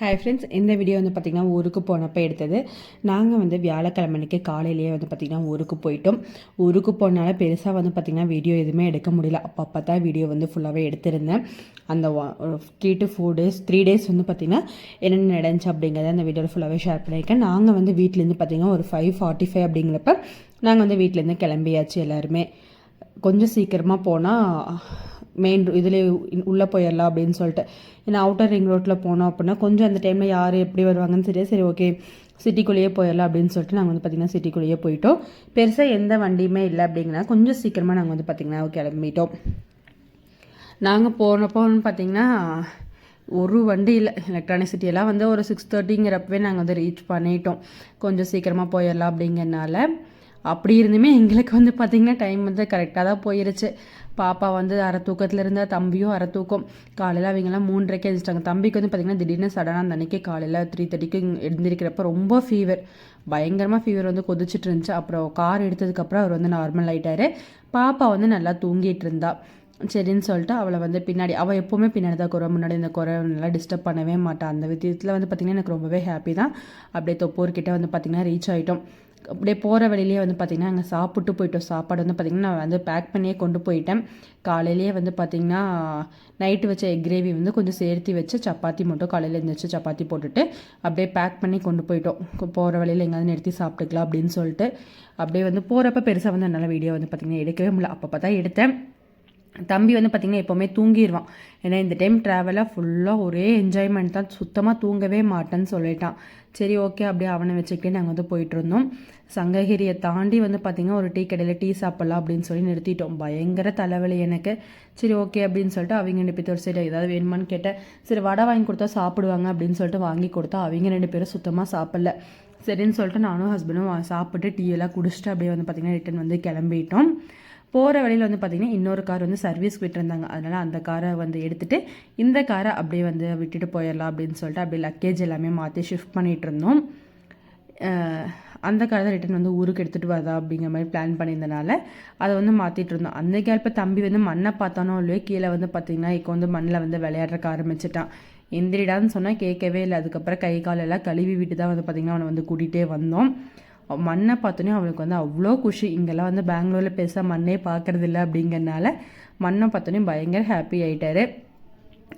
Hi friends இந்த video வந்து பார்த்திங்கன்னா ஊருக்கு போனப்போ எடுத்தது. நாங்கள் வந்து வியாழக்கிழமைக்கு காலையிலேயே வந்து பார்த்திங்கன்னா ஊருக்கு போயிட்டோம். ஊருக்கு போனால பெருசாக வந்து பார்த்திங்கன்னா வீடியோ எதுவுமே எடுக்க முடியல. அப்போ அப்போ தான் வீடியோ வந்து ஃபுல்லாகவே எடுத்திருந்தேன். அந்த three to four days three days வந்து பார்த்திங்கன்னா என்னென்ன நடந்துச்சு அப்படிங்கிறத அந்த வீடியோவில் ஃபுல்லாகவே ஷேர் பண்ணியிருக்கேன். நாங்கள் வந்து வீட்டிலேருந்து பார்த்திங்கன்னா ஒரு ஃபைவ் ஃபார்ட்டி ஃபைவ் அப்படிங்கிறப்ப நாங்கள் வந்து வீட்டிலேருந்து கிளம்பியாச்சு எல்லாருமே. கொஞ்சம் சீக்கிரமாக போனால் மெயின் இதுலேயே உள்ளே போயிடலாம் அப்படின்னு சொல்லிட்டு. ஏன்னா அவுட்டர் ரிங் ரோட்டில் போனோம் அப்படின்னா கொஞ்சம் அந்த டைமில் யார் எப்படி வருவாங்கன்னு சரியா சரி ஓகே சிட்டிக்குள்ளேயே போயிடலாம் அப்படின்னு சொல்லிட்டு நாங்கள் வந்து பார்த்திங்கன்னா சிட்டிக்குள்ளேயே போயிட்டோம். பெருசாக எந்த வண்டியுமே இல்லை அப்படிங்கன்னா கொஞ்சம் சீக்கிரமாக நாங்கள் வந்து பார்த்திங்கன்னா கிளம்பிட்டோம். நாங்கள் போனப்போன்னு பார்த்திங்கன்னா ஒரு வண்டி இல்லை எலக்ட்ரானிக் சிட்டியெல்லாம் வந்து ஒரு சிக்ஸ் தேர்ட்டிங்கிறப்பவே நாங்கள் வந்து ரீச் பண்ணிட்டோம். கொஞ்சம் சீக்கிரமாக போயிடலாம் அப்படிங்கிறனால. அப்படி இருந்துமே எங்களுக்கு வந்து பார்த்திங்கன்னா டைம் வந்து கரெக்டாக தான் போயிருச்சு. பாப்பா வந்து அரை தூக்கத்தில் இருந்தால் தம்பியும் அரை தூக்கம். காலையில் அவங்கெல்லாம் மூன்றரைக்கு எழுந்திரிச்சிட்டாங்க தம்பிக்கு வந்து பார்த்திங்கன்னா திடீர்னு சடனாக அந்த அன்றைக்கி காலையில் த்ரீ தேர்ட்டிக்கு எழுந்திருக்கிறப்ப ரொம்ப ஃபீவர் பயங்கரமாக ஃபீவர் வந்து கொதிச்சுட்டு இருந்துச்சு. அப்புறம் கார் எடுத்ததுக்கப்புறம் அவர் வந்து நார்மல் ஆகிட்டார் பாப்பா வந்து நல்லா தூங்கிட்டு இருந்தா. சரின்னு சொல்லிட்டு அவளை வந்து பின்னாடி அவள் எப்போவுமே பின்னாடி தான் குறை முன்னாடி இந்த குறை நல்லா டிஸ்டர்ப் பண்ணவே மாட்டான் அந்த விதத்தில் வந்து பார்த்திங்கன்னா எனக்கு ரொம்பவே ஹாப்பி தான். அப்படியே தொப்பூர்கிட்ட வந்து பார்த்திங்கன்னா ரீச் ஆகிட்டோம் அப்படியே போகிற வழியிலேயே வந்து பார்த்திங்கன்னா அங்கே சாப்பிட்டு போயிட்டோம். சாப்பாடு வந்து பார்த்திங்கன்னா நான் வந்து பேக் பண்ணியே கொண்டு போயிட்டேன். காலையிலேயே வந்து பார்த்திங்கன்னா நைட்டு வச்ச எக் கிரேவி வந்து கொஞ்சம் சேர்த்து வச்சு சப்பாத்தி மட்டும் காலையில் இருந்துச்சு சப்பாத்தி போட்டுட்டு அப்படியே பேக் பண்ணி கொண்டு போயிட்டோம். போகிற வழியில் எங்கேயாவது நிறுத்தி சாப்பிட்டுக்கலாம் அப்படின்னு சொல்லிட்டு அப்படியே வந்து போகிறப்ப பெருசாக வந்து என்னால் வீடியோ வந்து பார்த்திங்கன்னா எடுக்கவே முடியல. அப்போ தான் எடுத்தேன். தம்பி வந்து பார்த்திங்கன்னா எப்போவுமே தூங்கிடுவான் ஏன்னா இந்த டைம் ட்ராவலாக ஃபுல்லாக ஒரே என்ஜாய்மெண்ட் தான். சுத்தமாக தூங்கவே மாட்டேன்னு சொல்லிட்டான். சரி ஓகே அப்படியே அவனை வச்சுக்கிட்டே நாங்கள் வந்து போயிட்டுருந்தோம் சங்ககிரியை தாண்டி வந்து பார்த்திங்கன்னா ஒரு டீ கடையில் டீ சாப்பிட்லாம் அப்படின்னு சொல்லி நிறுத்திட்டோம். பயங்கர தலைவலி எனக்கு. சரி ஓகே அப்படின்னு சொல்லிட்டு அவங்க ரெண்டு பேர் சரி ஏதாவது வேணுமான்னு கேட்டேன். சரி வடை வாங்கி கொடுத்தா சாப்பிடுவாங்க அப்படின்னு சொல்லிட்டு வாங்கி கொடுத்தா அவங்க ரெண்டு பேரும் சுத்தமாக சாப்பிடல. சரின்னு சொல்லிட்டு நானும் ஹஸ்பண்டும் சாப்பிட்டு டீ எல்லாம் குடிச்சிட்டு அப்படியே வந்து பார்த்திங்கன்னா ரிட்டன் வந்து கிளம்பிட்டோம். போகிற வழியில் வந்து பார்த்திங்கன்னா இன்னொரு கார் வந்து சர்வீஸ் விட்டுருந்தாங்க. அதனால் அந்த காரை வந்து எடுத்துகிட்டு இந்த காரை அப்படியே வந்து விட்டுட்டு போயிடலாம் அப்படின்னு சொல்லிட்டு அப்படியே லக்கேஜ் எல்லாமே மாற்றி ஷிஃப்ட் பண்ணிகிட்டு இருந்தோம். அந்த காரை தான் ரிட்டன் வந்து ஊருக்கு எடுத்துகிட்டு வரதா அப்படிங்கிற மாதிரி பிளான் பண்ணியிருந்தனால அதை வந்து மாற்றிட்டு இருந்தோம். அந்த கேள்ப்ப தம்பி வந்து மண்ணை பார்த்தானோ இல்லையோ கீழே வந்து பார்த்திங்கன்னா இப்போ வந்து மண்ணில் வந்து விளையாடுறக்க ஆரம்பிச்சிட்டான். எந்திரிடான்னு சொன்னால் கேட்கவே இல்லை. அதுக்கப்புறம் கை காலெல்லாம் கழுவி விட்டு தான் வந்து பார்த்திங்கன்னா அவனை வந்து கூட்டிகிட்டே வந்தோம். மண்ணை பார்த்தோன்னே அவளுக்கு வந்து அவ்வளோ குஷி. இங்கெல்லாம் வந்து பெங்களூரில் பெருசாக மண்ணே பார்க்குறது இல்லை அப்படிங்கிறனால மண்ணை பார்த்தோன்னே பயங்கர ஹாப்பி ஆகிட்டாரு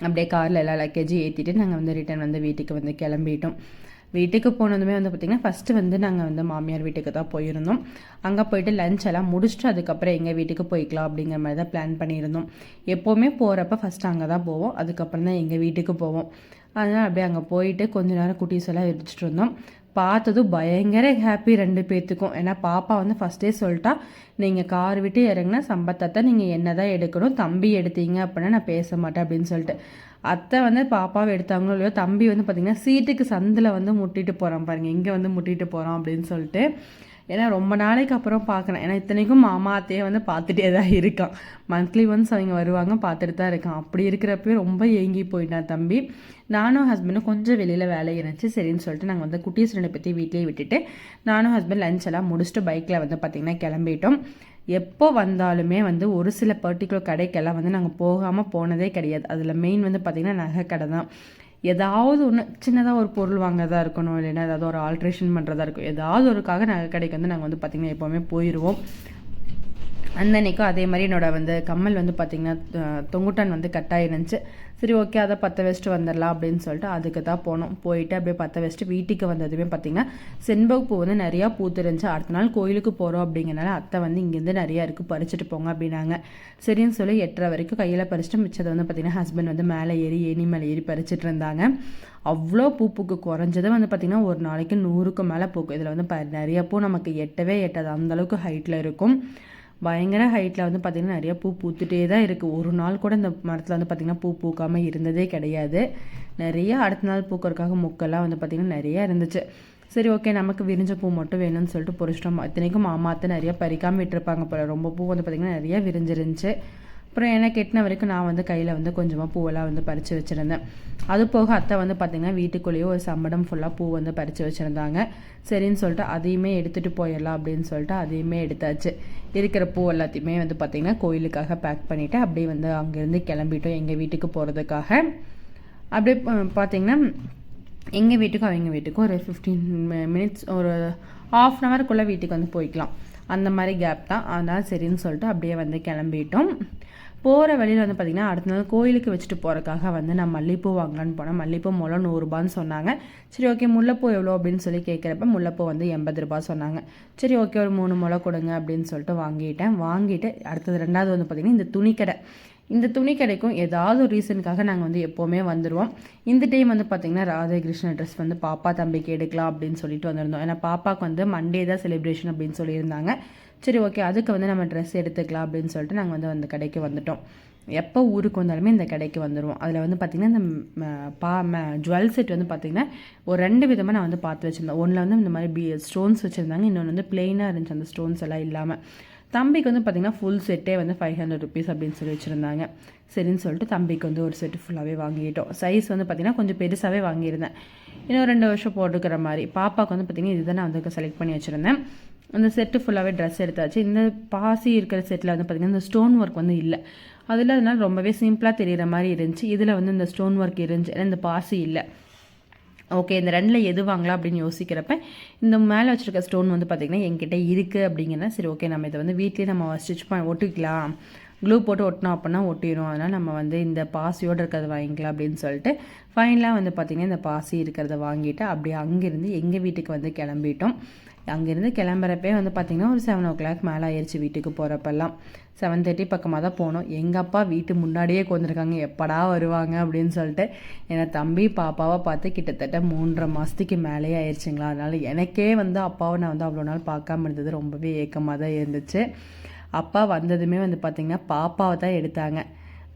அப்படியே காரில் எல்லா லக்கேஜும் ஏற்றிட்டு நாங்கள் வந்து ரிட்டர்ன் வந்து வீட்டுக்கு வந்து கிளம்பிட்டோம். வீட்டுக்கு போனதுமே வந்து பார்த்திங்கன்னா ஃபஸ்ட்டு வந்து நாங்கள் வந்து மாமியார் வீட்டுக்கு தான் போயிருந்தோம். அங்கே போயிட்டு லஞ்ச் எல்லாம் முடிச்சுட்டு அதுக்கப்புறம் எங்கள் வீட்டுக்கு போய்க்கலாம் அப்படிங்கிற மாதிரி தான் பிளான் பண்ணியிருந்தோம். எப்போவுமே போகிறப்ப ஃபஸ்ட்டு அங்கே தான் போவோம். அதுக்கப்புறம் தான் எங்கள் வீட்டுக்கு போவோம். அதனால் அப்படியே அங்கே போயிட்டு கொஞ்ச நேரம் குட்டீஸ் எல்லாம் இடிச்சிட்டு இருந்தோம். பார்த்ததும் பயங்கர ஹாப்பி ரெண்டு பேர்த்துக்கும் ஏன்னா பாப்பா வந்து ஃபஸ்ட்டே சொல்லிட்டா நீங்கள் கார் விட்டு இறங்கினா சம்பத்தத்தை நீங்கள் என்ன தான் எடுக்கணும்? தம்பி எடுத்தீங்க அப்படின்னா நான் பேச மாட்டேன் அப்படின்னு சொல்லிட்டு. அத்தை வந்து பாப்பாவை எடுத்தாங்களோ இல்லையோ தம்பி வந்து பார்த்திங்கன்னா சீட்டுக்கு சந்தில் வந்து முட்டிட்டு போகிறான் பாருங்கள் இங்கே வந்து முட்டிட்டு போகிறான் அப்படின்னு சொல்லிட்டு. ஏன்னா ரொம்ப நாளைக்கு அப்புறம் பார்க்குறேன் ஏன்னா இத்தனைக்கும் மாமா அத்தையை வந்து பார்த்துட்டே தான் இருக்கான். மந்த்லி ஒன்ஸ் அவங்க வருவாங்க பார்த்துட்டு தான் இருக்கான். அப்படி இருக்கிறப்பவே ரொம்ப ஏங்கி போயிட்டான் தம்பி. நானும் ஹஸ்பண்டும் கொஞ்சம் வெளியில் வேலை இருந்துச்சு. சரின்னு சொல்லிட்டு நாங்கள் வந்து குட்டீஸ் ரெண்டு பற்றி வீட்லேயே விட்டுட்டு நானும் ஹஸ்பண்ட் லஞ்ச் எல்லாம் முடிச்சுட்டு பைக்கில் வந்து பார்த்திங்கன்னா கிளம்பிட்டோம். எப்போ வந்தாலுமே வந்து ஒரு சில பர்டிகுலர் கடைக்கெல்லாம் வந்து நாங்கள் போகாமல் போனதே கிடையாது. அதில் மெயின் வந்து பார்த்திங்கன்னா நகை கடை தான் ஏதாவது ஒன்று சின்னதாக ஒரு பொருள் வாங்குறதா இருக்கணும் இல்லைன்னா ஏதாவது ஒரு ஆல்ட்ரேஷன் பண்ணுறதா இருக்கும் ஏதாவது ஒருக்காக நகை கடைக்கு வந்து நாங்கள் வந்து பார்த்திங்கன்னா எப்போவுமே போயிடுவோம் அன்னைக்கும் அதே மாதிரி என்னோட வந்து கம்மல் வந்து பார்த்திங்கன்னா தொங்குட்டான் வந்து கட்டாக இருந்துச்சு சரி ஓகே அதை பற்ற வச்சுட்டு வந்துடலாம் அப்படின்னு சொல்லிட்டு அதுக்கு தான் போனோம். போயிட்டு அப்படியே பற்ற வச்சுட்டு வீட்டுக்கு வந்ததுமே பார்த்திங்கன்னா செண்பக பூ வந்து நிறையா பூத்துருந்துச்சு அடுத்த நாள் கோயிலுக்கு போகிறோம் அப்படிங்கிறனால அத்தை வந்து இங்கேருந்து நிறையா இருக்குது பறிச்சுட்டு போங்க அப்படின்னாங்க. சரின்னு சொல்லி எட்டரை வரைக்கும் கையில் பறிச்சுட்டு மிச்சத்தை வந்து பார்த்திங்கன்னா ஹஸ்பண்ட் வந்து மேலே ஏறி ஏனி மேலே ஏறி பறிச்சுட்டு இருந்தாங்க. அவ்வளோ பூ பூக்கு குறைஞ்சது வந்து பார்த்திங்கன்னா ஒரு நாளைக்கு நூறுக்கு மேலே பூக்கும். இதில் வந்து ப நிறைய பூ நமக்கு எட்டவே எட்டாது. அந்தளவுக்கு ஹைட்டில் இருக்கும். பயங்கர ஹைட்டில் வந்து பார்த்திங்கன்னா நிறைய பூ பூத்துட்டே தான் இருக்குது ஒரு நாள் கூட இந்த மரத்தில் வந்து பார்த்திங்கன்னா பூ பூக்காமல் இருந்ததே கிடையாது. நிறைய அடுத்த நாள் பூக்கிறதுக்காக முக்கெல்லாம் வந்து பார்த்திங்கன்னா நிறையா இருந்துச்சு. சரி ஓகே நமக்கு விரிஞ்ச பூ மட்டும் வேணும்னு சொல்லிட்டு பொறிச்சிட்டோம். இத்தனைக்கும் மாமாத்தை நிறையா பறிக்காமல் விட்டுருப்பாங்க போல. ரொம்ப பூ வந்து பார்த்திங்கன்னா நிறையா விரிஞ்சிருந்துச்சு. அப்புறம் எனக்கு எட்டின வரைக்கும் நான் வந்து கையில் வந்து கொஞ்சமாக பூவெல்லாம் வந்து பறித்து வச்சுருந்தேன். அது போக அத்தை வந்து பார்த்திங்கன்னா வீட்டுக்குள்ளேயே ஒரு சம்படம் ஃபுல்லாக பூ வந்து பறித்து வச்சுருந்தாங்க. சரின்னு சொல்லிட்டு அதையுமே எடுத்துகிட்டு போயிடலாம் அப்படின்னு சொல்லிட்டு அதையுமே எடுத்தாச்சு. இருக்கிற பூ எல்லாத்தையுமே வந்து பார்த்திங்கன்னா கோயிலுக்காக பேக் பண்ணிவிட்டு அப்படியே வந்து அங்கேருந்து கிளம்பிட்டோம் எங்கள் வீட்டுக்கு போகிறதுக்காக அப்படியே பார்த்திங்கன்னா எங்கள் வீட்டுக்கும் அவங்க வீட்டுக்கும் ஒரு ஃபிஃப்டீன் மினிட்ஸ் ஒரு ஆஃப் அன் ஹவருக்குள்ளே வீட்டுக்கு வந்து போய்க்கலாம். அந்த மாதிரி கேப் தான். அதனால் சரின்னு சொல்லிட்டு அப்படியே வந்து கிளம்பிட்டோம். போகிற வழியில் வந்து பார்த்திங்கன்னா அடுத்த நாள் கோயிலுக்கு வச்சுட்டு போகிறக்காக வந்து நான் மல்லிகைப்பூ வாங்கலான்னு போனேன். மல்லிகைப்பூ மூலம் நூறுரூபான்னு சொன்னாங்க. சரி ஓகே முல்லைப்பூ எவ்வளோ அப்படின்னு சொல்லி கேட்குறப்ப முல்லைப்பூ வந்து எண்பது ரூபா சொன்னாங்க. சரி ஓகே ஒரு மூணு முளை கொடுங்க அப்படின்னு சொல்லிட்டு வாங்கிட்டேன். வாங்கிட்டு அடுத்தது ரெண்டாவது வந்து பார்த்திங்கன்னா இந்த துணிக்கடை. இந்த துணி கிடைக்கும் ஏதாவது ஒரு ரீசனுக்காக நாங்கள் வந்து எப்போவுமே வந்துடுவோம் இந்த டைம் வந்து பார்த்திங்கன்னா ராதாகிருஷ்ணன் ட்ரெஸ் வந்து பாப்பா தம்பிக்கு எடுக்கலாம் அப்படின்னு சொல்லிட்டு வந்திருந்தோம். ஏன்னா பாப்பாவுக்கு வந்து மண்டே தான் செலிப்ரேஷன் அப்படின்னு சொல்லியிருந்தாங்க. சரி ஓகே அதுக்கு வந்து நம்ம ட்ரெஸ் எடுத்துக்கலாம் அப்படின்னு சொல்லிட்டு நாங்கள் வந்து அந்த கடைக்கு வந்துட்டோம். எப்போ ஊருக்கு வந்தாலுமே இந்த கடைக்கு வந்துடுவோம் அதில் வந்து பார்த்திங்கன்னா இந்த பா ம ஜுவல் செட் வந்து பார்த்திங்கன்னா ஒரு ரெண்டு விதமாக நான் வந்து பார்த்து வச்சுருந்தேன். ஒன்றில் வந்து இந்த மாதிரி பி ஸ்டோன்ஸ் வச்சுருந்தாங்க இன்னொன்று வந்து பிளெயினாக இருந்துச்சு அந்த ஸ்டோன்ஸ் எல்லாம் இல்லாமல் தம்பிக்கு வந்து பார்த்திங்கன்னா ஃபுல் செட்டே வந்து ஃபைவ் ஹண்ட்ரட் ருபீஸ் அப்படின்னு சொல்லி வச்சுருந்தாங்க. சரின்னு சொல்லிட்டு தம்பிக்கு வந்து ஒரு செட்டு ஃபுல்லாகவே வாங்கிட்டோம். சைஸ் வந்து பார்த்திங்கன்னா கொஞ்சம் பெருசாகவே வாங்கியிருந்தேன். இன்னும் ரெண்டு வருஷம் போட்டுக்கிற மாதிரி. பாப்பாவுக்கு வந்து பார்த்திங்கன்னா இதுதான் நான் வந்து செலக்ட் பண்ணி வச்சுருந்தேன். அந்த செட்டு ஃபுல்லாகவே ட்ரெஸ் எடுத்தாச்சு. இந்த பாசி இருக்கிற செட்டில் வந்து பார்த்திங்கன்னா இந்த ஸ்டோன் ஒர்க் வந்து இல்லை. அதில் அதனால் ரொம்பவே சிம்பிளாக தெரிகிற மாதிரி இருந்துச்சு. இதில் வந்து இந்த ஸ்டோன் ஒர்க் இருந்துச்சு. இந்த பாசி இல்லை. ஓகே இந்த ரெண்டில் எது வாங்கலாம் அப்படின்னு யோசிக்கிறப்ப இந்த மேலே வச்சுருக்க ஸ்டோன் வந்து பார்த்திங்கன்னா என்கிட்ட இருக்குது அப்படிங்கிறத சரி ஓகே நம்ம இதை வந்து வீட்லேயே நம்ம ஸ்டிச் பண்ணி ஒட்டிக்கலாம். க்ளூ போட்டு ஒட்டினோம் அப்படின்னா ஒட்டிடும் அதனால் நம்ம வந்து இந்த பாசியோடு இருக்கிறத வாங்கிக்கலாம் அப்படின்னு சொல்லிட்டு ஃபைனலாக வந்து பார்த்திங்கன்னா இந்த பாசி இருக்கிறத வாங்கிட்டு அப்படியே அங்கேருந்து எங்கள் வீட்டுக்கு வந்து கிளம்பிட்டோம். அங்கேருந்து கிளம்புறப்பே வந்து பார்த்திங்கன்னா ஒரு செவன் ஓ கிளாக் மேலே ஆயிடுச்சு வீட்டுக்கு போகிறப்பெல்லாம் செவன் தேர்ட்டி பக்கமாக தான் போனோம். எங்கள் அப்பா வீட்டு முன்னாடியே கொண்டிருக்காங்க எப்படா வருவாங்க அப்படின்னு சொல்லிட்டு என்னை தம்பி பாப்பாவை பார்த்து கிட்டத்தட்ட மூன்றரை மாதத்துக்கு மேலேயே ஆயிடுச்சுங்களா அதனால் எனக்கே வந்து அப்பாவை நான் வந்து அவ்வளோ நாள் பார்க்காம இருந்தது. ரொம்பவே ஏக்கமாக தான் இருந்துச்சு. அப்பா வந்ததுமே வந்து பார்த்திங்கன்னா பாப்பாவை தான் எடுத்தாங்க.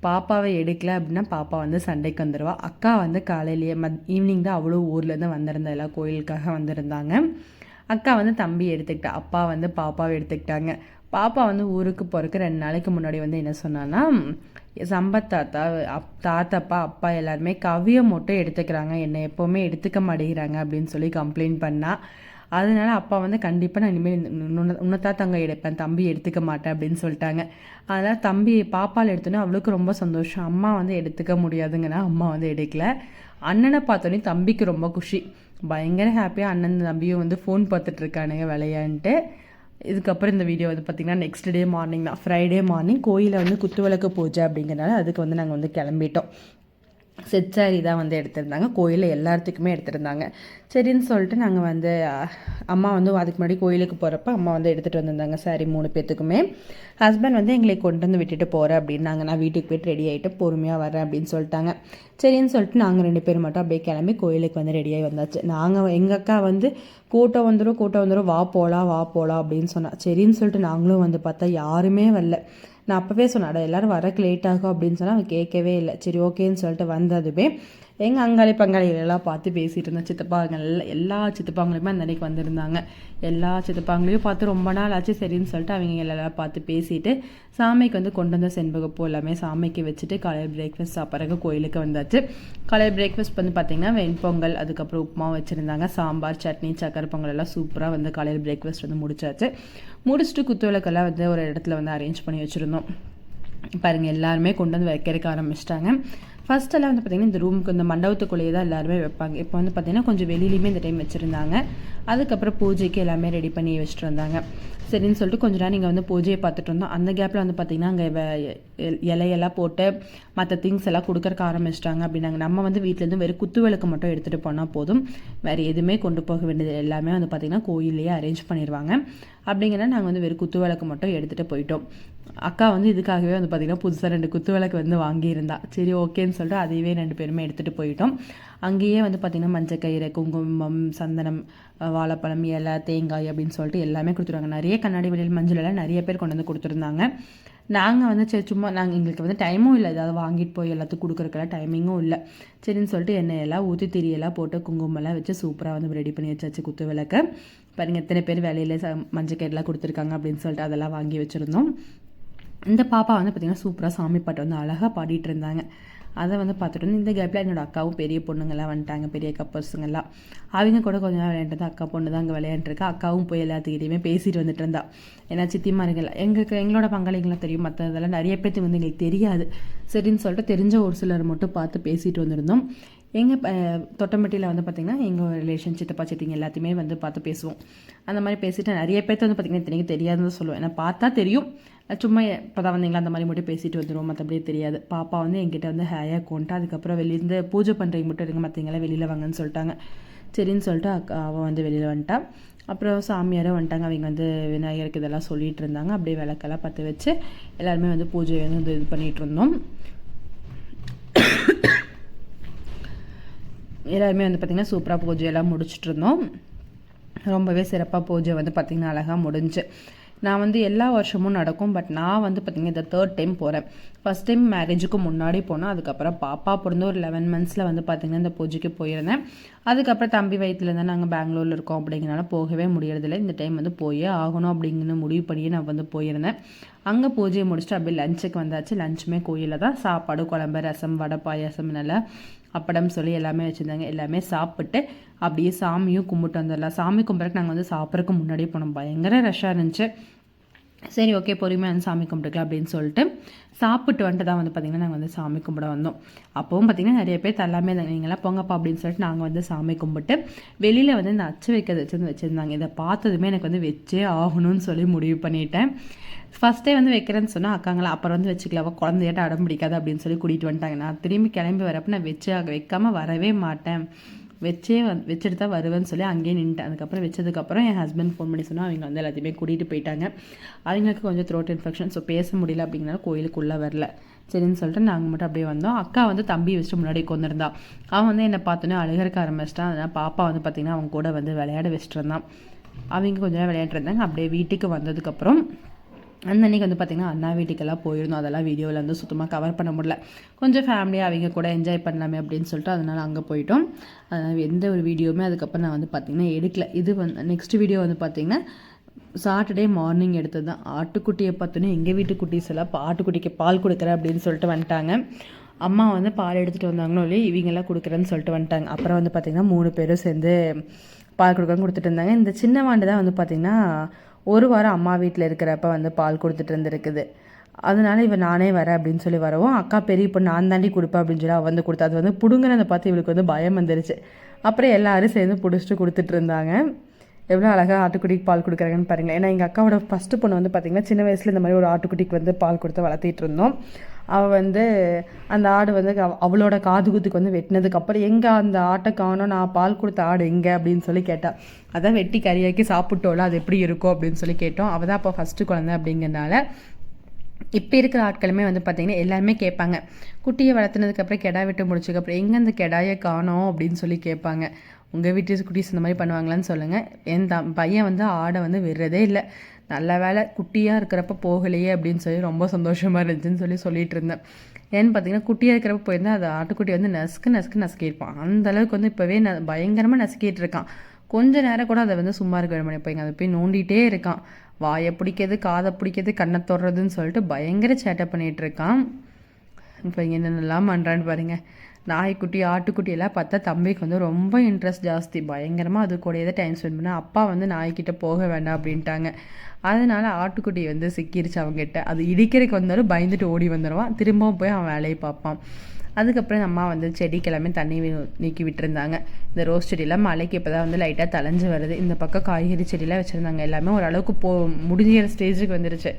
பாப்பாவை எடுக்கல அப்படின்னா பாப்பா வந்து சண்டைக்கு வந்துடுவா அக்கா வந்து காலையிலேயே மத் ஈவினிங் தான் அவ்வளோ ஊர்லேருந்து வந்திருந்தா எல்லாம் கோயிலுக்காக வந்திருந்தாங்க. அக்கா வந்து தம்பி எடுத்துக்கிட்டா அப்பா வந்து பாப்பாவை எடுத்துக்கிட்டாங்க. பாப்பா வந்து ஊருக்கு போகிறக்கு ரெண்டு நாளைக்கு முன்னாடி வந்து என்ன சொன்னான்னா சம்பத் தாத்தா அப் தாத்தாப்பா அப்பா எல்லாருமே கவியை மட்டும் எடுத்துக்கிறாங்க. என்னை எப்போவுமே எடுத்துக்க மாட்டேங்கிறாங்க அப்படின்னு சொல்லி கம்ப்ளைண்ட் பண்ணால் அதனால அப்பா வந்து கண்டிப்பாக நான் இனிமேல் உன்னத்தான் தங்க எடுப்பேன். தம்பி எடுத்துக்க மாட்டேன் அப்படின்னு சொல்லிட்டாங்க. அதனால் தம்பி பாப்பால் எடுத்தோன்னே அவளுக்கு ரொம்ப சந்தோஷம். அம்மா வந்து எடுத்துக்க முடியாதுங்கன்னா அம்மா வந்து எடுக்கல. அண்ணனை பார்த்தோன்னே தம்பிக்கு ரொம்ப குஷி. பயங்கர ஹாப்பியாக அண்ணன் தம்பியும் வந்து ஃபோன் பார்த்துட்ருக்கானுங்க விளையான்ட்டு இதுக்கப்புறம் இந்த வீடியோ வந்து பார்த்திங்கன்னா நெக்ஸ்ட் டே மார்னிங் தான். ஃப்ரைடே மார்னிங் கோயிலில் வந்து குத்துவிளக்கு பூஜை அப்படிங்கிறனால அதுக்கு வந்து நாங்கள் வந்து கிளம்பிட்டோம். செட் சாரி தான் வந்து எடுத்திருந்தாங்க. கோயிலில் எல்லாத்துக்குமே எடுத்திருந்தாங்க. சரின்னு சொல்லிட்டு நாங்கள் வந்து அம்மா வந்து அதுக்கு முன்னாடி கோயிலுக்கு போகிறப்ப அம்மா வந்து எடுத்துகிட்டு வந்திருந்தாங்க சாரி மூணு பேர்த்துக்குமே ஹஸ்பண்ட் வந்து எங்களை கொண்டு வந்து விட்டுட்டு போகிறேன் அப்படின்னாங்க நான் வீட்டுக்கு போய்ட்டு ரெடி ஆகிட்டு பொறுமையாக வரேன் அப்படின்னு சொல்லிட்டாங்க. சரின்னு சொல்லிட்டு நாங்கள் ரெண்டு பேர் மட்டும் அப்படியே கிளம்பி கோயிலுக்கு வந்து ரெடியாகி வந்தாச்சு. நாங்கள் எங்கள் அக்கா வந்து கூட்டம் வந்துடும் கூட்டம் வந்துடும் வா போகலாம் வா போகலாம் அப்படின்னு சொன்னால் சரின்னு சொல்லிட்டு நாங்களும் வந்து பார்த்தா யாருமே வரல. நான் அப்போவே சொன்னேன் எல்லோரும் வரக்கு லேட் ஆகும் அப்படின்னு சொன்னால் அவன் கேட்கவே இல்லை. சரி ஓகேன்னு சொல்லிட்டு வந்ததுமே எங்கள் அங்காளி பங்காளிகளெல்லாம் பார்த்து பேசிகிட்டு இருந்தோம் சித்தப்பாங்கள் எல்லா சித்தப்பாங்களுமே அந்த அன்னைக்கு வந்திருந்தாங்க. எல்லா சித்தப்பாங்களையும் பார்த்து ரொம்ப நாள் ஆச்சு சரின்னு சொல்லிட்டு அவங்க எல்லாம் பார்த்து பேசிட்டு சாமிக்கு வந்து கொண்டு வந்த செண்பகப்பூ எல்லாமே சாமிக்கு வச்சுட்டு காலையில் பிரேக்ஃபாஸ்ட் சாப்பிட்றதுக்கு கோயிலுக்கு வந்தாச்சு. காலையில் பிரேக்ஃபாஸ்ட் வந்து பார்த்திங்கன்னா வெண்பொங்கல் அதுக்கப்புறம் உப்புமா வச்சுருந்தாங்க. சாம்பார் சட்னி சக்கரை பொங்கல் எல்லாம் சூப்பராக வந்து காலையில் பிரேக்ஃபாஸ்ட் வந்து முடிச்சாச்சு. முடிச்சுட்டு குத்துவிளக்கெல்லாம் வந்து ஒரு இடத்துல வந்து அரேஞ்ச் பண்ணி வச்சுருந்தோம். பாருங்கள் எல்லாருமே கொண்டு வந்து வைக்கிறதுக்கு ஆரம்பிச்சிட்டாங்க. ஃபஸ்ட்டெல்லாம் வந்து பார்த்திங்கன்னா இந்த ரூமுக்கு இந்த மண்டபத்துக்குள்ளேயே தான் எல்லாருமே வைப்பாங்க. இப்போ வந்து பார்த்திங்கன்னா கொஞ்சம் வெளியிலையுமே இந்த டைம் வச்சுருந்தாங்க. அதுக்கப்புறம் பூஜைக்கு எல்லாமே ரெடி பண்ணி வச்சுட்டு வந்தாங்க. சரின்னு சொல்லிட்டு கொஞ்ச நேரம் நீங்கள் வந்து பூஜையை பார்த்துட்டு இருந்தோம். அந்த கேப்பில் வந்து பார்த்திங்கன்னா அங்கே இலையெல்லாம் போட்டு மற்ற திங்ஸ் எல்லாம் கொடுக்கறக்கு ஆரம்பிச்சிட்டாங்க அப்படின்னாங்க. நம்ம வந்து வீட்டிலேருந்து வெறும் குத்து விளக்கு மட்டும் எடுத்துகிட்டு போனால் போதும். வேறு எதுவுமே கொண்டு போக வேண்டியது எல்லாமே வந்து பார்த்திங்கன்னா கோயிலேயே அரேஞ்ச் பண்ணிடுவாங்க அப்படிங்கிற நாங்கள் வந்து வெறும் குத்து விளக்கு மட்டும் எடுத்துகிட்டு போயிட்டோம். அக்கா வந்து இதுக்காகவே வந்து பார்த்திங்கன்னா புதுசாக ரெண்டு குத்து விளக்கு வந்து வாங்கியிருந்தா. சரி ஓகேன்னு சொல்லிட்டு அதையவே ரெண்டு பேருமே எடுத்துகிட்டு போயிட்டோம். அங்கேயே வந்து பார்த்திங்கன்னா மஞ்சக்கயிறு குங்குமம் சந்தனம் வாழைப்பழம் இலை தேங்காய் அப்படின்னு சொல்லிட்டு எல்லாமே கொடுத்துருவாங்க. நிறைய கண்ணாடி வெளியில் மஞ்சள் எல்லாம் நிறைய பேர் கொண்டு வந்து கொடுத்துருந்தாங்க. நாங்கள் வந்து சரி சும்மா நாங்கள் எங்களுக்கு வந்து டைமும் இல்லை. ஏதாவது வாங்கிட்டு போய் எல்லாத்துக்கும் கொடுக்குறக்கெல்லாம் டைமிங்கும் இல்லை. சரின்னு சொல்லிட்டு எண்ணெயெல்லாம் ஊற்றி திரியெல்லாம் போட்டு குங்குமம்லாம் வச்சு சூப்பராக வந்து ரெடி பண்ணி வச்சாச்சு குத்து விளக்க. பாருங்கள் எத்தனை பேர் வேலையில் ச மஞ்சக்கயிறுலாம் கொடுத்துருக்காங்க அப்படின்னு சொல்லிட்டு அதெல்லாம் வாங்கி வச்சுருந்தோம். இந்த பாப்பா வந்து பார்த்திங்கன்னா சூப்பராக சாமி பாட்டு வந்து அழகாக பாடிட்டு இருந்தாங்க. அதை வந்து பார்த்துட்டு வந்து இந்த கேப்பில் என்னோட அக்காவும் பெரிய பொண்ணுங்கள்லாம் வந்துட்டாங்க பெரிய கப்பர்ஸுங்கெல்லாம் அவங்க கூட கொஞ்சம் நேரம் விளையாண்டது அக்கா பொண்ணு தான் அங்கே விளையாண்டுருக்கா அக்காவும் போய் எல்லாத்துக்கிட்டையுமே பேசிட்டு வந்துட்டு இருந்தா. ஏன்னா சித்திமாருங்கள் எங்களுக்கு எங்களோட பங்காளிகள்லாம் தெரியும். மற்ற இதெல்லாம் நிறைய பேர்த்துக்கு வந்து எங்களுக்கு தெரியாது. சரின்னு சொல்லிட்டு தெரிஞ்ச ஒரு சிலர் மட்டும் பார்த்து பேசிட்டு வந்திருந்தோம். எங்கள் தொட்டம்பட்டியில் வந்து பார்த்திங்கன்னா எங்கள் ரிலேஷன் சித்தப்பா சித்திங்க எல்லாத்தையுமே வந்து பார்த்து பேசுவோம். அந்த மாதிரி பேசிட்டு நிறைய பேர்த்து வந்து பார்த்திங்கன்னா இத்தனைக்கு தெரியாதுன்னு சொல்லுவேன் ஏன்னா பார்த்தா தெரியும். சும்மா இப்போ தான் வந்தீங்களா அந்த மாதிரி மட்டும் பேசிட்டு வந்துடுவோம் மற்றபடியே தெரியாது. பாப்பா வந்து என்கிட்ட வந்து ஹேயாக கொண்டுட்டு அதுக்கப்புறம் வெளியிலேருந்து பூஜை பண்ணுறீங்க மட்டும் இருங்க மற்றவங்களாம் வெளியில் வாங்கன்னு சொல்லிட்டாங்க. சரின்னு சொல்லிட்டு அக்கா அவன் வந்து வெளியில் வந்துட்டான் அப்புறம் சாமியாரும் வந்துட்டாங்க. அவங்க வந்து விநாயகருக்கு இதெல்லாம் சொல்லிகிட்டு இருந்தாங்க. அப்படியே விளக்கெல்லாம் பற்ற வச்சு எல்லாருமே வந்து பூஜை வந்து இது பண்ணிகிட்டு இருந்தோம். எல்லாருமே வந்து பார்த்திங்கன்னா சூப்பராக பூஜையெல்லாம் முடிச்சுட்டு இருந்தோம். ரொம்பவே சிறப்பாக பூஜை வந்து பார்த்திங்கன்னா அழகாக முடிஞ்சு. நான் வந்து எல்லா வருஷமும் நடக்கும் பட் நான் வந்து பார்த்திங்கன்னா இந்த தேர்ட் டைம் போகிறேன் ஃபஸ்ட் டைம் மேரேஜுக்கு முன்னாடி போனேன் அதுக்கப்புறம் பாப்பா பிறந்த ஒரு லெவன் மந்த்ஸில் வந்து பார்த்திங்கன்னா இந்த பூஜைக்கு போயிருந்தேன். அதுக்கப்புறம் தம்பி வயிற்றுல தான் நாங்கள் பெங்களூரில் இருக்கோம் அப்படிங்கிறனால போகவே முடியறதில்ல. இந்த டைம் வந்து போயே ஆகணும் அப்படிங்கிற முடிவு பண்ணியே நான் வந்து போயிருந்தேன். அங்கே பூஜையை முடிச்சுட்டு அப்படியே லஞ்சுக்கு வந்தாச்சு. லஞ்சுமே கோயிலில் தான் சாப்பாடு குழம்பு ரசம் வடை பாயாசம் நல்லா அப்படம் சொல்லி எல்லாமே வச்சுருந்தாங்க. எல்லாமே சாப்பிட்டு அப்படியே சாமியும் கும்பிட்டு வந்துடலாம் சாமி கும்பிட்றதுக்கு நாங்கள் வந்து சாப்பிட்றதுக்கு முன்னாடியே போனோம். பயங்கர ரஷ்ஷாக இருந்துச்சு. சரி ஓகே பொறுமையாக வந்து சாமி கும்பிட்டுக்கலாம் அப்படின்னு சொல்லிட்டு சாப்பிட்டு வந்துட்டு தான் வந்து பார்த்திங்கன்னா நாங்கள் வந்து சாமி கும்பிட வந்தோம். அப்போவும் பார்த்திங்கன்னா நிறைய பேர் எல்லாமே நீங்களாம் போங்கப்பா அப்படின்னு சொல்லிட்டு நாங்கள் வந்து சாமி கும்பிட்டு வெளியில் வந்து இந்த அச்சு வைக்கிறது வச்சு வச்சுருந்தாங்க. இதை பார்த்ததுமே எனக்கு வந்து வச்சே ஆகணும்னு சொல்லி முடிவு பண்ணிட்டேன். ஃபஸ்ட்டே வந்து வைக்கிறேன்னு சொன்னால் அக்காங்களா அப்புறம் வந்து வச்சுக்கலாம் குழந்தையாட்ட அடம் பிடிக்காது அப்படின்னு சொல்லி கூட்டிகிட்டு வந்துட்டாங்க. நான் திரும்பி கிளம்பி வரப்போ நான் வச்சு வைக்காமல் வரவே மாட்டேன். வச்சே வந் வச்சுட்டு தான் வருவேன்னு சொல்லி அங்கேயே நின்ட்டேன் அதுக்கப்புறம் வச்சதுக்கப்புறம் என் ஹஸ்பண்ட் ஃபோன் பண்ணி சொன்னால் அவங்க வந்து எல்லாத்தையுமே கூட்டிகிட்டு போயிட்டாங்க. அவங்களுக்கு கொஞ்சம் த்ரோட் இன்ஃபெக்ஷன் ஸோ பேச முடியல அப்படிங்கிறனால கோயிலுக்குள்ளே வரல. சரின்னு சொல்லிட்டு நாங்கள் மட்டும் அப்படியே வந்தோம். அக்கா வந்து தம்பி வச்சுட்டு முன்னாடி கொண்டிருந்தா அவன் வந்து என்னை பார்த்தோன்னே அழுகிறக்க ஆரம்பிச்சிட்டான். அதனால் பாப்பா வந்து பார்த்திங்கன்னா அவங்க கூட வந்து விளையாட வச்சுட்டு இருந்தான். அவங்க கொஞ்சம் நேரம் விளையாட்டு இருந்தாங்க. அப்படியே வீட்டுக்கு வந்ததுக்கப்புறம் அந்த அன்றைக்கி வந்து பார்த்திங்கன்னா அண்ணா வீட்டுக்கெல்லாம் போயிருந்தோம். அதெல்லாம் வீடியோவில் வந்து சுத்தமாக கவர் பண்ண முடியல. கொஞ்சம் ஃபேமிலியாக அவங்க கூட என்ஜாய் பண்ணலாமே அப்படின்னு சொல்லிட்டு அதனால் அங்கே போயிட்டோம். அதனால் எந்த ஒரு வீடியோவுமே அதுக்கப்புறம் நான் வந்து பார்த்திங்கன்னா எடுக்கல. இது வந்து நெக்ஸ்ட் வீடியோ வந்து பார்த்திங்கன்னா சாட்டர்டே மார்னிங் எடுத்தது தான் ஆட்டுக்குட்டியை பார்த்தோன்னே எங்கள் வீட்டு குட்டீஸ் எல்லாம் ஆட்டுக்குட்டிக்கு பால் கொடுக்குறேன் அப்படின்னு சொல்லிட்டு வந்துட்டாங்க. அம்மா வந்து பால் எடுத்துகிட்டு வந்தாங்களோ இல்லையே இவங்கெல்லாம் கொடுக்குறேன்னு சொல்லிட்டு வந்துட்டாங்க. அப்புறம் வந்து பார்த்திங்கன்னா மூணு பேரும் சேர்ந்து பால் கொடுக்குறேன்னு கொடுத்துட்டு இருந்தாங்க. இந்த சின்ன வாண்டு தான் வந்து பார்த்திங்கன்னா ஒரு வாரம் அம்மா வீட்டில் இருக்கிறப்ப வந்து பால் கொடுத்துட்டு இருந்திருக்குது. அதனால இவன் நானே வரேன் அப்படின்னு சொல்லி வரவும் அக்கா பெரிய பொண்ணு நான் தாண்டி கொடுப்பேன் அப்படின்னு சொல்லி அவள் வந்து கொடுத்தா. அது வந்து பிடுங்குறத பார்த்து இவளுக்கு வந்து பயம் வந்துருச்சு. அப்புறம் எல்லாரும் சேர்ந்து பிடிச்சிட்டு கொடுத்துட்டு இருந்தாங்க. எவ்வளோ அழகாக ஆட்டுக்குட்டிக்கு பால் கொடுக்குறாங்கன்னு பாருங்களேன். ஏன்னா எங்கள் அக்காவோட ஃபஸ்ட்டு பொண்ணு வந்து பார்த்திங்கன்னா சின்ன வயசில் இந்த மாதிரி ஒரு ஆட்டுக்குட்டிக்கு வந்து பால் கொடுத்து வளர்த்திட்டு இருந்தோம். அவள் வந்து அந்த ஆடு வந்து அவளோட காது குத்துக்கு வந்து வெட்டினதுக்கப்புறம் எங்கே அந்த ஆட்டை காணும்? நான் பால் கொடுத்த ஆடு எங்கே? அப்படின்னு சொல்லி கேட்டாள் அதான் வெட்டி கறியாக்கி சாப்பிட்டோல அது எப்படி இருக்கும்? அப்படின்னு சொல்லி கேட்டோம். அவள் தான் அப்போ ஃபஸ்ட்டு குழந்தை அப்படிங்கிறனால இப்போ இருக்கிற ஆட்களுமே வந்து பார்த்திங்கன்னா எல்லாருமே கேட்பாங்க. குட்டியை வளர்த்துனதுக்கப்புறம் கெடா விட்டு முடிச்சதுக்கப்புறம் எங்கே அந்த கெடாயை காணோம்? அப்படின்னு சொல்லி கேட்பாங்க. உங்கள் வீட்டு குட்டீஸ் இந்த மாதிரி பண்ணுவாங்களான்னு சொல்லுங்கள் என் த பையன் வந்து ஆடை வந்து விடுறதே இல்லை. நல்ல வேலை குட்டியாக இருக்கிறப்ப போகலையே அப்படின்னு சொல்லி ரொம்ப சந்தோஷமாக இருந்துச்சுன்னு சொல்லி சொல்லிட்டு இருந்தேன். ஏன்னு பார்த்தீங்கன்னா குட்டியாக இருக்கிறப்ப போயிருந்தால் அது ஆட்டுக்குட்டி வந்து நசுக்கு நசுக்கு நசுக்கியிருப்பான் அந்தளவுக்கு வந்து இப்போவே ந பயங்கரமாக நசுக்கிட்டு இருக்கான். கொஞ்ச நேரம் கூட அதை வந்து சும்மா இருக்க விட போய்ங்க அதை போய் நோண்டிகிட்டே இருக்கான். வாயை பிடிக்கிறது காதை பிடிக்கிறது கண்ணை தொடுறதுன்னு சொல்லிட்டு பயங்கர சேட்டை பண்ணிகிட்டு இருக்கான். இப்போ இங்கே என்னென்னலாம் பண்ணுறான்னு பாருங்கள் நாய்க்குட்டி ஆட்டுக்குட்டி எல்லாம் பார்த்தா தம்பிக்கு வந்து ரொம்ப இன்ட்ரெஸ்ட் ஜாஸ்தி. பயங்கரமாக அது கூடயே தான் டைம் ஸ்பெண்ட் பண்ணால் அப்பா வந்து நாய்க்கிட்ட போக வேண்டாம் அப்படின்ட்டாங்க. அதனால் ஆட்டுக்குட்டி வந்து சிக்கிருச்சு அவங்ககிட்ட அது இடிக்கிறதுக்கு வந்தாலும் பயந்துட்டு ஓடி வந்துடுவான் திரும்பவும் போய் அவன் வேலையை பார்ப்பான். அதுக்கப்புறம் அம்மா வந்து செடிக்கெல்லாமே தண்ணி நீக்கி விட்டுருந்தாங்க. இந்த ரோஸ் செடியெல்லாம் மழைக்கு இப்போ தான் வந்து லைட்டாக தலைஞ்சு வருது. இந்த பக்கம் காய்கறி செடியெல்லாம் வச்சுருந்தாங்க. எல்லாமே ஓரளவுக்கு போ முடிஞ்சிற ஸ்டேஜுக்கு வந்துருச்சு.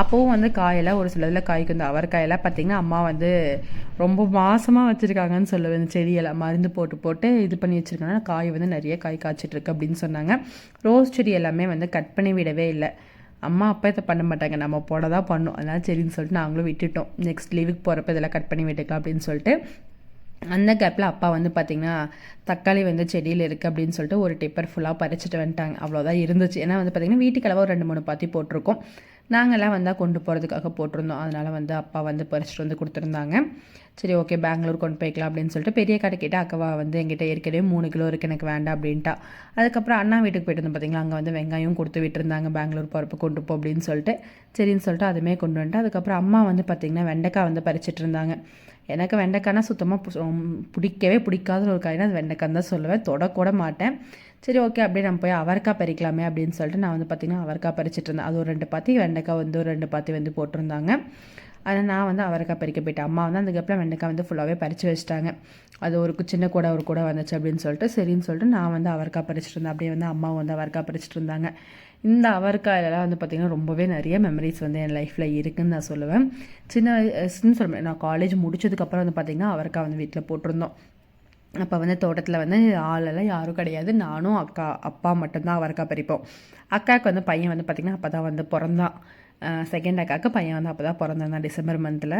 அப்போவும் வந்து காயெல்லாம் ஒரு சில இதில் காய்க்கு வந்து அவரைக்காயெல்லாம் பார்த்திங்கன்னா அம்மா வந்து ரொம்ப மாசமாக வச்சுருக்காங்கன்னு சொல்லுவேன். இந்த செடியெல்லாம் மருந்து போட்டு போட்டு இது பண்ணி வச்சுருக்காங்கன்னா காய் வந்து நிறைய காய் காய்ச்சிட்ருக்கு அப்படின்னு சொன்னாங்க. ரோஸ் செடி எல்லாமே வந்து கட் பண்ணி விடவே இல்லை. அம்மா அப்பா இதை பண்ண மாட்டாங்க. நம்ம போட தான் பண்ணோம். அதனால் சரின்னு சொல்லிட்டு நாங்களும் விட்டுட்டோம். நெக்ஸ்ட் லீவுக்கு போகிறப்ப இதெல்லாம் கட் பண்ணி விட்டுக்கலாம் அப்படின்னு சொல்லிட்டு அந்த கேப்பில் அப்பா வந்து பார்த்திங்கன்னா தக்காளி வந்து செடியில் இருக்குது அப்படின்னு சொல்லிட்டு ஒரு டிப்பர் ஃபுல்லாக பறிச்சிட்டு வந்துட்டாங்க. அவ்வளோதான் இருந்துச்சு. ஏன்னா வந்து பார்த்திங்கன்னா வீட்டுக்களவு ஒரு ரெண்டு மூணு பாத்தி போட்டிருக்கோம். நாங்கள்லாம் வந்தால் கொண்டு போகிறதுக்காக போட்டிருந்தோம். அதனால் வந்து அப்பா வந்து பறிச்சிட்டு வந்து கொடுத்துருந்தாங்க. சரி ஓகே பெங்களூர் கொண்டு போய்க்கலாம் அப்படின்னு சொல்லிட்டு பெரிய கடை கேட்டால் அக்கவா வந்து எங்கிட்ட ஏற்கனவே மூணு கிலோ இருக்குது எனக்கு வேண்டாம் அப்படின்ட்டா. அதுக்கப்புறம் அண்ணா வீட்டுக்கு போயிட்டு இருந்தோம் பார்த்தீங்களா அங்கே வந்து வெங்காயம் கொடுத்து விட்டுருந்தாங்க. பெங்களூர் போகிறப்ப கொண்டு போ அப்படின்னு சொல்லிட்டு. சரின்னு சொல்லிட்டு அதுவுமே கொண்டு வந்துட்டு அதுக்கப்புறம் அம்மா வந்து பார்த்திங்கன்னா வெண்டைக்காய் வந்து பறிச்சிட்டு இருந்தாங்க. எனக்கு வெண்டைக்காய்னா சுத்தமாக பிடிக்கவே பிடிக்காத ஒரு காய்னா அது வெண்டைக்காய் தான் சொல்லுவேன். தொடக்கூட மாட்டேன். சரி ஓகே அப்படியே நம்ம போய் அவரைக்காய் பறிக்கலாமே அப்படின்னு சொல்லிட்டு நான் வந்து பார்த்திங்கன்னா அவரைக்காய் பறிச்சிட்டு இருந்தேன். அது ஒரு ரெண்டு பாத்தி வெண்டைக்காய் வந்து ஒரு ரெண்டு பாத்தி வந்து போட்டிருந்தாங்க. ஆனால் நான் வந்து அவரைக்காய் பறிக்க போயிட்டேன். அம்மா வந்து அதுக்கப்புறம் வெண்டைக்காய் வந்து ஃபுல்லாகவே பறித்து வச்சுட்டாங்க. அது ஒரு சின்ன கூட ஒரு கூட வந்துச்சு அப்படின்னு சொல்லிட்டு சரின்னு சொல்லிட்டு நான் வந்து அவரைக்காய் பறிச்சிட்டு இருந்தேன். அப்படியே வந்து அம்மா வந்து அவரைக்காய் பறிச்சிட்டு இருந்தாங்க. இந்த அவரைக்காயிலலாம் வந்து பார்த்திங்கன்னா ரொம்பவே நிறைய மெமரிஸ் வந்து என் லைஃப்பில் இருக்குதுன்னு நான் சொல்லுவேன். சின்ன வயசுன்னு சொல்லுவேன் நான் காலேஜ் முடிச்சதுக்கப்புறம் வந்து பார்த்திங்கன்னா அவரைக்காய் வந்து வீட்டில் போட்டிருந்தோம். அப்போ வந்து தோட்டத்தில் வந்து ஆளெல்லாம் யாரும் கிடையாது. நானும் அக்கா அப்பா மட்டும்தான் அவரைக்காய் பறிப்போம் அக்காவுக்கு வந்து பையன் வந்து பார்த்திங்கன்னா அப்போ தான் வந்து பிறந்தான். செகண்ட் அக்காவுக்கு பையன் வந்து அப்போ தான் பிறந்திருந்தான் டிசம்பர் மந்தில்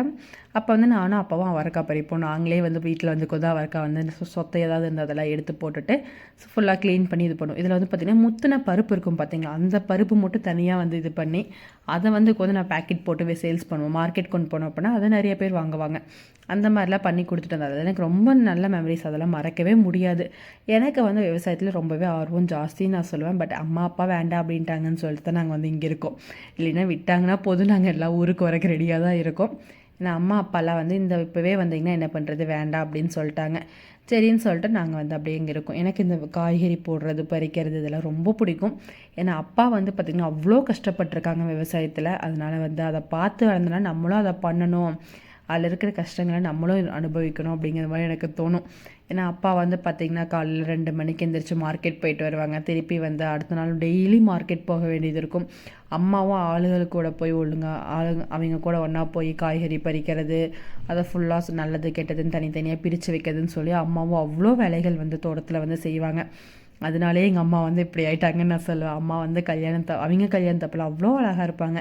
அப்போ வந்து நானும் அப்பாவும் அவரைக்காய் பறிப்போம் நாங்களே வந்து வீட்டில் வந்து கொதா அவரைக்காய் வந்து சொத்தை ஏதாவது இருந்தது அதெல்லாம் எடுத்து போட்டுட்டு ஃபுல்லாக க்ளீன் பண்ணி இது பண்ணுவோம். இதில் வந்து பார்த்திங்கன்னா முத்தின பருப்பு இருக்கும் பார்த்திங்களா அந்த பருப்பு மட்டும் தனியாக வந்து இது பண்ணி அதை வந்து கொஞ்சம் நான் பேக்கெட் போட்டு சேல்ஸ் பண்ணுவோம். மார்க்கெட் கொண்டு போனோம் அப்படின்னா அதை நிறைய பேர் வாங்குவாங்க. அந்த மாதிரிலாம் பண்ணி கொடுத்துட்டு இருந்தது அது எனக்கு ரொம்ப நல்ல மெமரிஸ் அதெல்லாம் மறக்கவே முடியாது. எனக்கு வந்து விவசாயத்தில் ரொம்பவே ஆர்வம் ஜாஸ்தின்னு நான் சொல்லுவேன். பட் அம்மா அப்பா வேண்டாம் அப்படின்ட்டாங்கன்னு சொல்லிட்டு தான் நாங்கள் வந்து இங்கே இருக்கோம். இல்லைன்னா விட்டாங்கன்னா போதும். நாங்கள் எல்லா ஊருக்கு வரக்கு ரெடியாக தான் இருக்கோம். ஏன்னா அம்மா அப்பாலாம் வந்து இந்த இப்போவே வந்தீங்கன்னா என்ன பண்ணுறது வேண்டாம் அப்படின்னு சொல்லிட்டாங்க. சரின்னு சொல்லிட்டு நாங்கள் வந்து அப்படியே இங்கே இருக்கோம். எனக்கு இந்த காய்கறி போடுறது பறிக்கிறது இதெல்லாம் ரொம்ப பிடிக்கும். ஏன்னா அப்பா வந்து பார்த்திங்கன்னா அவ்வளோ கஷ்டப்பட்டிருக்காங்க விவசாயத்தில். அதனால் வந்து அதை பார்த்து வளர்ந்தனா நம்மளும் அதை பண்ணணும். அதில் இருக்கிற கஷ்டங்களை நம்மளும் அனுபவிக்கணும் அப்படிங்கிற மாதிரி எனக்கு தோணும். ஏன்னா அப்பா வந்து பார்த்திங்கன்னா காலையில் ரெண்டு மணிக்கு எந்திரிச்சு மார்க்கெட் போயிட்டு வருவாங்க. திருப்பி வந்து அடுத்த நாள் டெய்லி மார்க்கெட் போக வேண்டியது இருக்கும். அம்மாவும் ஆளுகள் கூட போய் ஒழுங்காக ஆளுங்க அவங்க கூட ஒன்றா போய் காய்கறி பறிக்கிறது அதை ஃபுல்லாக நல்லது கெட்டதுன்னு தனித்தனியாக பிரித்து வைக்கிறதுன்னு சொல்லி அம்மாவும் அவ்வளோ வேலைகள் வந்து தோட்டத்தில் வந்து செய்வாங்க. அதனாலே எங்கள் அம்மா வந்து இப்படி ஆயிட்டாங்கன்னு நான் சொல்லுவேன். அம்மா வந்து கல்யாணத்தை அவங்க கல்யாணத்தப்பில் அவ்வளோ அழகாக இருப்பாங்க.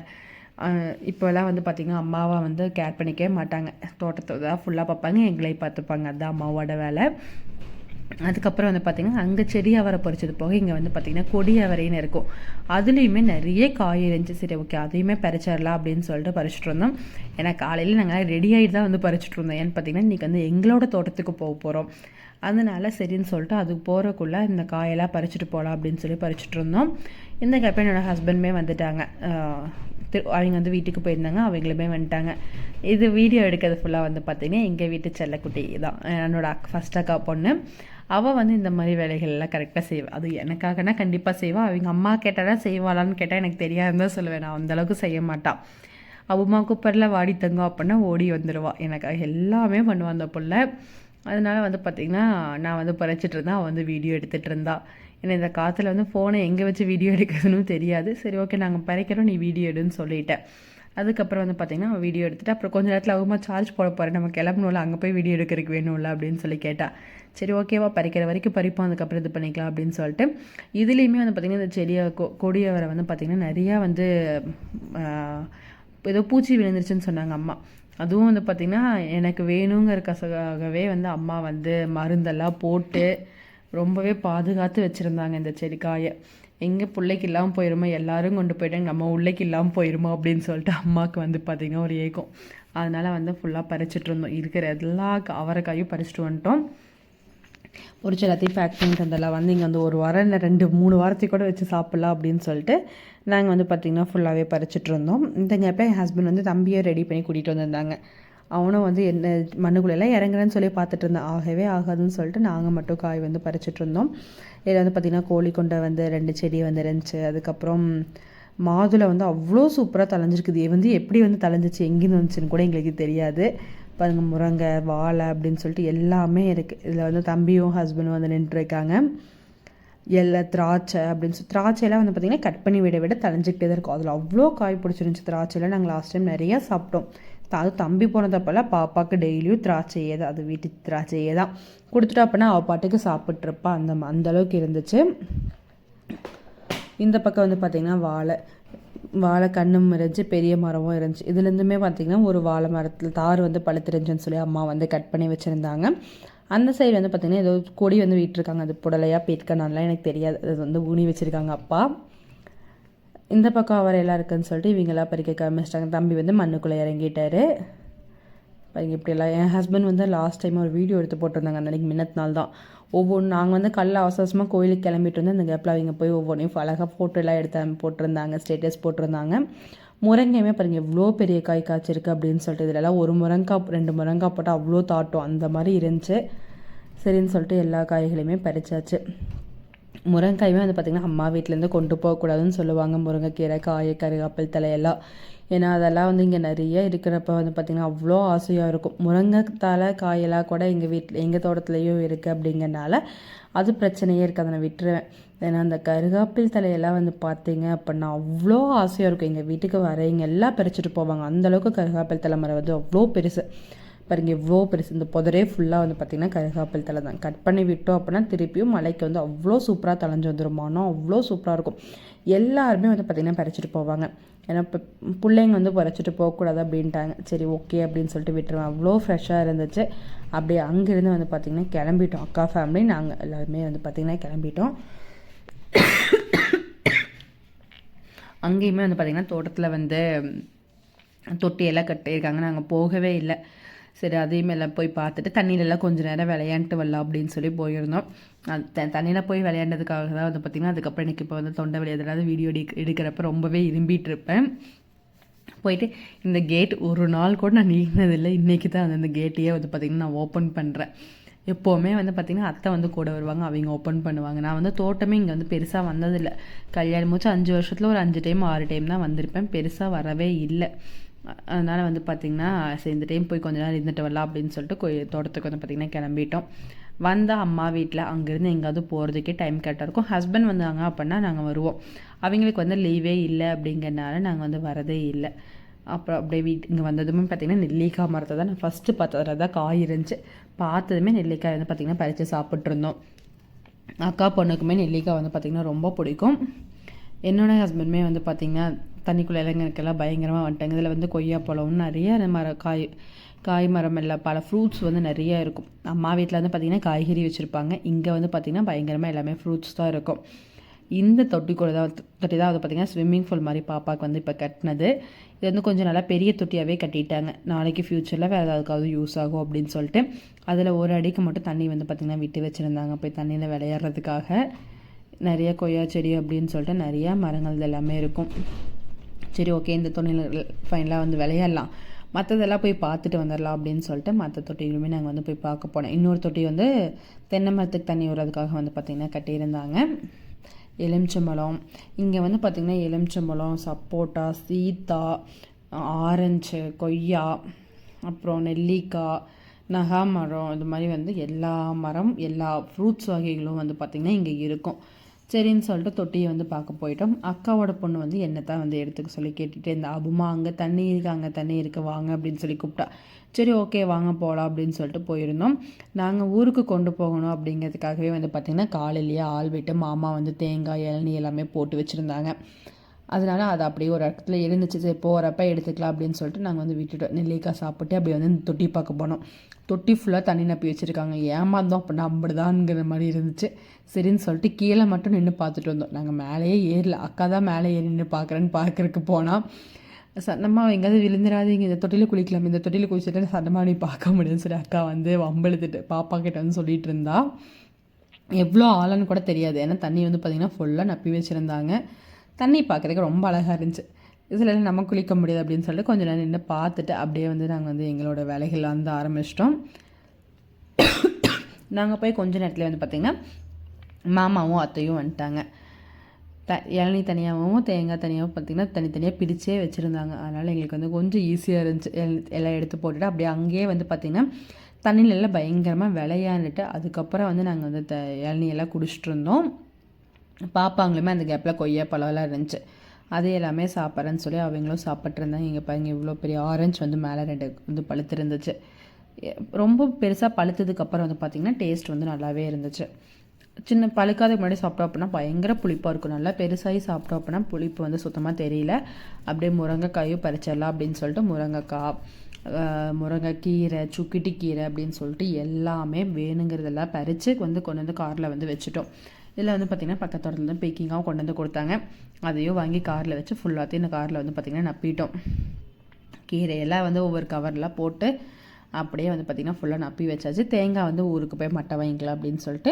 இப்போல்லாம் வந்து பார்த்திங்கன்னா அம்மாவை வந்து கேர் பண்ணிக்கவே மாட்டாங்க. தோட்டத்தை தான் ஃபுல்லாக பார்ப்பாங்க எங்களையும் பார்த்துப்பாங்க. அதுதான் அம்மாவோட வேலை. அதுக்கப்புறம் வந்து பார்த்திங்கன்னா அங்கே செடி அவரை பறிச்சது போக இங்கே வந்து பார்த்திங்கன்னா கொடி அவரைன்னு இருக்கும். அதுலேயுமே நிறைய காய் இருந்துச்சு சரி ஓகே அதையுமே பறிச்சிடலாம் அப்படின்னு சொல்லிட்டு பறிச்சுட்டு இருந்தோம். ஏன்னா காலையில் நாங்கள் ரெடி ஆகிட்டு தான் வந்து பறிச்சுட்டு இருந்தோம். ஏன்னு பார்த்தீங்கன்னா இன்றைக்கி வந்து எங்களோட தோட்டத்துக்கு போக போகிறோம் அதனால சரின்னு சொல்லிட்டு அது போகிறக்குள்ளே இந்த காயெல்லாம் பறிச்சுட்டு போகலாம் அப்படின்னு சொல்லி பறிச்சுட்டு இருந்தோம். இந்த கப்ப என்னோட ஹஸ்பண்டுமே வந்துட்டாங்க. அவங்க வந்து வீட்டுக்கு போயிருந்தாங்க அவங்களுமே வந்துட்டாங்க. இது வீடியோ எடுக்கிறது ஃபுல்லாக வந்து பார்த்தீங்கன்னா எங்கள் வீட்டு செல்லக்குட்டி தான். என்னோட அக் ஃபஸ்ட் அக்கா பொண்ணு. அவள் வந்து இந்த மாதிரி வேலைகள்லாம் கரெக்டாக செய்வா. அது எனக்காகனா கண்டிப்பாக செய்வாள் அவங்க அம்மா கேட்டாலும் செய்வாளான்னு கேட்டால் எனக்கு தெரியாதுன்னு தான் சொல்லுவேன். நான் அந்தளவுக்கு செய்ய மாட்டான் அவுமா குப்பரில் வாடி தங்கும் அப்படின்னா ஓடி வந்துடுவாள் எனக்காக எல்லாமே பண்ணுவான் அந்த பிள்ளை. அதனால வந்து பார்த்திங்கன்னா நான் வந்து பறிச்சிட்டு இருந்தேன். அவள் வந்து வீடியோ எடுத்துகிட்டு இருந்தாள் ஏன்னா இந்த காற்றுல வந்து ஃபோனை எங்கே வச்சு வீடியோ எடுக்கிறதுன்னு தெரியாது. சரி ஓகே நாங்கள் பறிக்கிறோம் நீ வீடியோ எடுன்னு சொல்லிட்டேன் அதுக்கப்புறம் வந்து பார்த்திங்கன்னா வீடியோ எடுத்துட்டு அப்புறம் கொஞ்ச நேரத்தில் அவங்க சார்ஜ் போட போகிறேன் நம்ம கிளம்பணும்ல அங்கே போய் வீடியோ எடுக்கிறதுக்கு வேணும்ல அப்படின்னு சொல்லி கேட்டால் சரி ஓகேவா பறிக்கிற வரைக்கும் பறிப்போம் அதுக்கப்புறம் இது பண்ணிக்கலாம் அப்படின்னு சொல்லிட்டு. இதுலேயுமே வந்து பார்த்திங்கன்னா இந்த செடியை கொ கொடியவரை வந்து பார்த்திங்கன்னா நிறையா வந்து ஏதோ பூச்சி விழுந்துருச்சுன்னு சொன்னாங்க அம்மா. அதுவும் வந்து பார்த்திங்கன்னா எனக்கு வேணுங்கிற கசகாகவே வந்து அம்மா வந்து மருந்தெல்லாம் போட்டு ரொம்பவே பாதுகாத்து வச்சுருந்தாங்க இந்த செடிக்காயை. எங்கள் பிள்ளைக்கு இல்லாமல் போயிருமோ? எல்லாரும் கொண்டு போயிட்டாங்க நம்ம உள்ளைக்கு இல்லாமல் போயிருமோ? அப்படின்னு சொல்லிட்டு அம்மாவுக்கு வந்து பார்த்திங்கன்னா ஒரு ஏக்கம். அதனால் வந்து ஃபுல்லாக பறிச்சிட்டு இருந்தோம். இருக்கிற எல்லா அவரைக்காயும் பறிச்சிட்டு வந்துட்டோம். பொரிச்ச எல்லாத்தையும் பேக் பண்ணிட்டு வந்தெல்லாம் வந்து இங்கே வந்து ஒரு வாரம் இல்லை ரெண்டு மூணு வாரத்துக்கு கூட வச்சு சாப்பிட்லாம் அப்படின்னு சொல்லிட்டு நாங்கள் வந்து பார்த்திங்கன்னா ஃபுல்லாகவே பறிச்சிட்டு இருந்தோம். இந்தங்கப்போ என் ஹஸ்பண்ட் வந்து தம்பியை ரெடி பண்ணி கூட்டிகிட்டு வந்திருந்தாங்க. அவனும் வந்து என்ன மண்ணுக்குள்ளெல்லாம் இறங்குறேன்னு சொல்லி பார்த்துட்டு இருந்தான் ஆகவே ஆகாதுன்னு சொல்லிட்டு நாங்கள் மட்டும் காய் வந்து பறிச்சிட்டு இருந்தோம் இதில் வந்து பார்த்திங்கன்னா கோழி கொண்டை வந்து ரெண்டு செடி வந்து இருந்துச்சு. அதுக்கப்புறம் மாதுளை வந்து அவ்வளோ சூப்பராக தலைஞ்சிருக்குது இது வந்து எப்படி வந்து தலைஞ்சிச்சு எங்கேருந்து வந்துச்சுன்னு கூட எங்களுக்கு தெரியாது. பாருங்க முருங்கை வாழை அப்படின்னு சொல்லிட்டு எல்லாமே இருக்குது இதில் வந்து தம்பியும் ஹஸ்பண்டும் வந்து நின்றுருக்காங்க. எல்லா திராட்சை அப்படின்னு சொல்லி திராட்சையெல்லாம் வந்து பார்த்திங்கன்னா கட் பண்ணி விட விட தலைஞ்சிக்கிட்டே தான் இருக்கும். அதில் அவ்வளோ காய் பிடிச்சிருந்துச்சி. திராட்சையில் நாங்கள் லாஸ்ட் டைம் நிறையா சாப்பிட்டோம். அது தம்பி போனதப்பெல்லாம் பாப்பாவுக்கு டெய்லியும் திராட்சையே தான் அது வீட்டு திராட்சையே தான். கொடுத்துட்டா அப்படின்னா அவள் பாட்டுக்கு சாப்பிட்ருப்பா அந்த ம- அந்த அளவுக்கு இருந்துச்சு. இந்த பக்கம் வந்து பார்த்திங்கன்னா வாழை. வாழை கண்ணும் இருந்துச்சு பெரிய மரமும் இருந்துச்சு. இதுலேருந்துமே பார்த்திங்கன்னா ஒரு வாழை மரத்தில் தார் வந்து பழுத்துருந்துச்சுன்னு சொல்லி அம்மா வந்து கட் பண்ணி வச்சுருந்தாங்க. அந்த சைடு வந்து பார்த்திங்கன்னா ஏதோ கொடி வந்து விட்டுருக்காங்க. அது புடலையாக பேட்கனாலாம் எனக்கு தெரியாது. அது வந்து ஊனி வச்சுருக்காங்க அப்பா. இந்த பக்கம் அவர் எல்லாம் இருக்குன்னு சொல்லிட்டு இவங்கெல்லாம் பறிக்க ஆரம்பிச்சிட்டாங்க தம்பி வந்து மண்ணுக்குள்ளே இறங்கிட்டாரு. பாருங்க இப்படியெல்லாம் என் ஹஸ்பண்ட் வந்து லாஸ்ட் டைம் ஒரு வீடியோ எடுத்து போட்டிருந்தாங்க. அந்த அன்றைக்கி மின்னத்து நாள் தான். ஒவ்வொன்று நாங்கள் வந்து கல்ல அவசரமாக கோயிலுக்கு கிளம்பிட்டு வந்து அந்த கேப்பில் அவங்க போய் ஒவ்வொன்றையும் அழகாக ஃபோட்டோலாம் எடுத்து போட்டிருந்தாங்க ஸ்டேட்டஸ் போட்டிருந்தாங்க. முருங்கையுமே பாருங்க எவ்வளோ பெரிய காய் காய்ச்சிருக்கு அப்படின்னு சொல்லிட்டு இதுலலாம் ஒரு முருங்காய் ரெண்டு முருங்காய் போட்டால் அவ்வளோ தாட்டும். அந்த மாதிரி இருந்துச்சு. சரின்னு சொல்லிட்டு எல்லா காய்களையுமே பறிச்சாச்சு. முருங்கைக்காயுமே வந்து பார்த்திங்கன்னா அம்மா வீட்டிலேருந்து கொண்டு போகக்கூடாதுன்னு சொல்லுவாங்க. முருங்கைக்கீரை காய கருகாப்பில் தலையெல்லாம் ஏன்னா அதெல்லாம் வந்து இங்கே நிறைய இருக்கிறப்ப வந்து பார்த்திங்கன்னா அவ்வளோ ஆசையாக இருக்கும். முருங்கை தலை காயெல்லாம் கூட எங்கள் வீட்டில் எங்கள் தோட்டத்துலேயும் இருக்குது அப்படிங்கிறனால அது பிரச்சனையே இருக்காது. நான் விட்டுருவேன். ஏன்னா அந்த கருகாப்பில் தலையெல்லாம் வந்து பார்த்தீங்க அப்படின்னா அவ்வளோ ஆசையாக இருக்கும். எங்கள் வீட்டுக்கு வரவங்க எல்லாம் பறிச்சுட்டு போவாங்க. அந்தளவுக்கு கருகாப்பில் தலை மரம் வந்து அவ்வளோ பெருசு. பாருங்க எவ்வளோ பெருசு. இந்த புதரே ஃபுல்லாக வந்து பார்த்திங்கன்னா கருகாப்பில் தலை தான். கட் பண்ணி விட்டோம் அப்படின்னா திருப்பியும் மலைக்கு வந்து அவ்வளோ சூப்பராக தலைஞ்சு வந்துடும் மனம் அவ்வளோ சூப்பராக இருக்கும். எல்லாருமே வந்து பார்த்திங்கன்னா பறிச்சிட்டு போவாங்க. ஏன்னா இப்போ பிள்ளைங்க வந்து பறிச்சிட்டு போகக்கூடாது அப்படின்ட்டாங்க. சரி ஓகே அப்படின்னு சொல்லிட்டு விட்டுருவேன். அவ்வளோ ஃப்ரெஷ்ஷாக இருந்துச்சு. அப்படியே அங்கேருந்து வந்து பார்த்திங்கன்னா கிளம்பிட்டோம். அக்கா ஃபேமிலி நாங்கள் எல்லாருமே வந்து பார்த்திங்கன்னா கிளம்பிட்டோம். அங்கேயுமே வந்து பார்த்திங்கன்னா தோட்டத்தில் வந்து தொட்டியெல்லாம் கட்டியிருக்காங்க. நாங்கள் போகவே இல்லை. சரி அதையும் எல்லாம் போய் பார்த்துட்டு தண்ணியிலலாம் கொஞ்சம் நேரம் விளையாண்டுட்டு வரலாம் அப்படின்னு சொல்லி போயிருந்தோம். அது தண்ணியில் போய் விளையாண்டதுக்காக தான் வந்து பார்த்திங்கன்னா அதுக்கப்புறம் எனக்கு இப்போ வந்து தொண்டை வலி வீடியோ எடுக்கிறப்ப ரொம்பவே விரும்பிட்டு இருப்பேன். போயிட்டு இந்த கேட் ஒரு நாள் கூட நான் நீங்கினதில்லை இன்றைக்கி தான் அந்த கேட்டையே வந்து பார்த்திங்கன்னா நான் ஓப்பன் பண்ணுறேன் எப்போவுமே வந்து பார்த்திங்கன்னா அத்தை வந்து கூட வருவாங்க அவங்க ஓப்பன் பண்ணுவாங்க. நான் வந்து தோட்டமே இங்கே வந்து பெருசாக வந்ததில்லை. கல்யாணம் முடிச்சு அஞ்சு வருஷத்தில் ஒரு அஞ்சு டைம் ஆறு டைம் தான் வந்திருப்பேன். பெருசாக வரவே இல்லை. அதனால் வந்து பார்த்திங்கன்னா சரி இந்த டைம் போய் கொஞ்ச நேரம் இருந்துட்டு வரலாம் அப்படின்னு சொல்லிட்டு தோட்டத்துக்கு வந்து பார்த்திங்கன்னா கிளம்பிட்டோம். வந்தால் அம்மா வீட்டில் அங்கேருந்து எங்கேயாவது போகிறதுக்கே டைம் கரெக்டாக இருக்கும். ஹஸ்பண்ட் வந்தாங்க அப்படின்னா நாங்கள் வருவோம். அவங்களுக்கு வந்து லீவே இல்லை அப்படிங்கிறனால நாங்கள் வந்து வரதே இல்லை. அப்புறம் அப்படியே வீட்டு இங்கே வந்ததுமே பார்த்திங்கன்னா நெல்லிக்காய் மரத்தை தான் நான் ஃபஸ்ட்டு பார்த்ததில் தான் காய் இருந்துச்சு. பார்த்ததுமே நெல்லிக்காய் வந்து பார்த்திங்கன்னா பறித்து சாப்பிட்ருந்தோம் அக்கா பொண்ணுக்குமே நெல்லிக்காய் வந்து பார்த்திங்கன்னா ரொம்ப பிடிக்கும். என்னோடய ஹஸ்பண்டுமே வந்து பார்த்திங்கன்னா தண்ணிக்குள்ளே இளைஞருக்கெல்லாம் பயங்கரமாக வந்துட்டாங்க. இதில் வந்து கொய்யாப்பழம் நிறைய மர காய் காய் மரம் இல்லை பல ஃப்ரூட்ஸ் வந்து நிறைய இருக்கும். அம்மா வீட்டில் வந்து பார்த்திங்கன்னா காய்கறி வச்சுருப்பாங்க. இங்கே வந்து பார்த்திங்கன்னா பயங்கரமாக எல்லாமே ஃப்ரூட்ஸ் தான் இருக்கும். இந்த தொட்டிக்குள்ள தான் தொட்டி தான் வந்து பார்த்திங்கன்னா ஸ்விம்மிங் பூல் மாதிரி பாப்பாவுக்கு வந்து இப்போ கட்டினது. இது வந்து கொஞ்சம் நல்லா பெரிய தொட்டியாகவே கட்டிட்டாங்க. நாளைக்கு ஃப்யூச்சரில் வேறு ஏதாவதுக்காவது யூஸ் ஆகும் அப்படின்னு சொல்லிட்டு அதில் ஒரு அடிக்கு மட்டும் தண்ணி வந்து பார்த்திங்கன்னா விட்டு வச்சுருந்தாங்க. போய் தண்ணியில் விளையாடுறதுக்காக நிறைய கொய்யா செடி அப்படின்னு சொல்லிட்டு நிறையா மரங்கள் எல்லாமே இருக்கும். சரி ஓகே இந்த துணியில் ஃபைனலாக வந்து விளையாடலாம். மற்றதெல்லாம் போய் பார்த்துட்டு வந்துடலாம் அப்படின்னு சொல்லிட்டு மற்ற தொட்டிகளுமே நாங்கள் வந்து போய் பார்க்க போனோம். இன்னொரு தொட்டி வந்து தென்னை மரத்துக்கு தண்ணி விடுறதுக்காக வந்து பார்த்திங்கன்னா கட்டியிருந்தாங்க. எலுமிச்சம்பழம். இங்கே வந்து பார்த்திங்கன்னா எலுமிச்சம்பழம் சப்போட்டா சீத்தா ஆரஞ்சு கொய்யா அப்புறம் நெல்லிக்காய் நகா மரம் இது மாதிரி வந்து எல்லா மரம் எல்லா ஃப்ரூட்ஸ் வகைகளும் வந்து பார்த்திங்கன்னா இங்கே இருக்கும். சரின்னு சொல்லிட்டு தொட்டியை வந்து பார்க்க போயிட்டோம். அக்காவோட பொண்ணு வந்து என்னத்தான் தான் வந்து எடுத்துக்க சொல்லி கேட்டுகிட்டே இருந்தா அபுமா அங்கே தண்ணி இருக்கு அங்கே தண்ணி இருக்கு வாங்க அப்படின்னு சொல்லி கூப்பிட்டா. சரி ஓகே வாங்க போகலாம் அப்படின்னு சொல்லிட்டு போயிருந்தோம். நாங்கள் ஊருக்கு கொண்டு போகணும் அப்படிங்கிறதுக்காகவே வந்து பார்த்திங்கன்னா காலையிலேயே ஆள் விட்டு மாமா வந்து தேங்காய் இளநீ எல்லாமே போட்டு வச்சுருந்தாங்க. அதனால் அது அப்படியே ஒரு இடத்துல இருந்துச்சு. சரி போகிறப்ப எடுத்துக்கலாம் அப்படின்னு சொல்லிட்டு நாங்கள் வந்து விட்டுட்டோம். நெல்லிக்காய் சாப்பிட்டு அப்படியே வந்து தொட்டி பார்க்க போனோம். தொட்டி ஃபுல்லாக தண்ணி நப்பி வச்சுருக்காங்க. ஏமாந்தோம். அப்போ அப்படிதான்ங்கிற மாதிரி இருந்துச்சு. சரின்னு சொல்லிட்டு கீழே மட்டும் நின்று பார்த்துட்டு வந்தோம். நாங்கள் மேலேயே ஏறல. அக்கா தான் மேலே ஏறி நின்று பார்க்குறேன்னு பார்க்குறக்கு போனால் சன்னமாக எங்கேயாவது விழுந்துடாதீங்க. இந்த தொட்டியில் குளிக்கலாம். இந்த தொட்டியில் குளிச்சுட்டு சன்னமாக நீ பார்க்க முடியும்னு சொல்லி அக்கா வந்து வம்பெழுத்துட்டு பாப்பா கிட்ட வந்து சொல்லிட்டு இருந்தா. எவ்வளோ ஆளன்னு கூட தெரியாது. ஏன்னா தண்ணி வந்து பார்த்திங்கன்னா ஃபுல்லாக நப்பி வச்சுருந்தாங்க. தண்ணி பார்க்குறதுக்கு ரொம்ப அழகாக இருந்துச்சு. இதில் நம்ம குளிக்க முடியாது அப்படின்னு சொல்லிட்டு கொஞ்சம் நேரம் நின்று பார்த்துட்டு அப்படியே வந்து நாங்கள் வந்து எங்களோட வேலைகள் வந்து ஆரம்பிச்சிட்டோம். நாங்கள் போய் கொஞ்ச நேரத்தில் வந்து பார்த்திங்கன்னா மாமாவும் அத்தையும் வந்துட்டாங்க. த இளநீ தனியாகவும் தேங்காய் தனியாகவும் பார்த்திங்கன்னா தனித்தனியாக பிரித்தே வச்சுருந்தாங்க. அதனால் எங்களுக்கு வந்து கொஞ்சம் ஈஸியாக இருந்துச்சு. எல்லாம் எடுத்து போட்டுட்டு அப்படியே அங்கேயே வந்து பார்த்திங்கன்னா தண்ணியிலெல்லாம் பயங்கரமாக விளையாண்டுட்டு அதுக்கப்புறம் வந்து நாங்கள் வந்து த இளநீ குடிச்சிட்டு இருந்தோம். பாப்பாங்களுமே அந்த கேப்பில் கொய்யா பழம்லாம் இருந்துச்சு. அது எல்லாமே சாப்பிட்றேன்னு சொல்லி அவங்களும் சாப்பிட்ருந்தாங்க. இங்கே பாருங்க இவ்வளோ பெரிய ஆரஞ்சு வந்து மேலே ரெண்டு வந்து பழுத்து இருந்துச்சு ரொம்ப பெருசாக பழுத்ததுக்கப்புறம் வந்து பார்த்திங்கன்னா டேஸ்ட் வந்து நல்லாவே இருந்துச்சு. சின்ன பழுக்காத முன்னாடி சாப்பிட்டோம் அப்படின்னா பயங்கர புளிப்பாக இருக்கும். நல்லா பெருசாகி சாப்பிட்டோம் அப்படின்னா புளிப்பு வந்து சுத்தமாக தெரியல. அப்படியே முருங்கைக்காயும் பறிச்சிடலாம் அப்படின்னு சொல்லிட்டு முருங்கைக்காய் முருங்கைக்கீரை சுக்கிட்டி கீரை அப்படின்னு சொல்லிட்டு எல்லாமே வேணுங்கிறதெல்லாம் பறித்து வந்து கொண்டு வந்து காரில் வந்து வச்சுட்டோம். இதில் வந்து பார்த்திங்கன்னா பக்கத்தோடத்துல வந்து பேக்கிங்காகவும் கொண்டு வந்து கொடுத்தாங்க. அதையும் வாங்கி காரில் வச்சு ஃபுல்லாத்தையும் இந்த காரில் வந்து பார்த்திங்கன்னா நப்பிட்டோம். கீரையெல்லாம் வந்து ஒவ்வொரு கவரில் போட்டு அப்படியே வந்து பார்த்திங்கன்னா ஃபுல்லாக நப்பி வச்சாச்சு. தேங்காய் வந்து ஊருக்கு போய் மட்டை வாங்கிக்கலாம் அப்படின்னு சொல்லிட்டு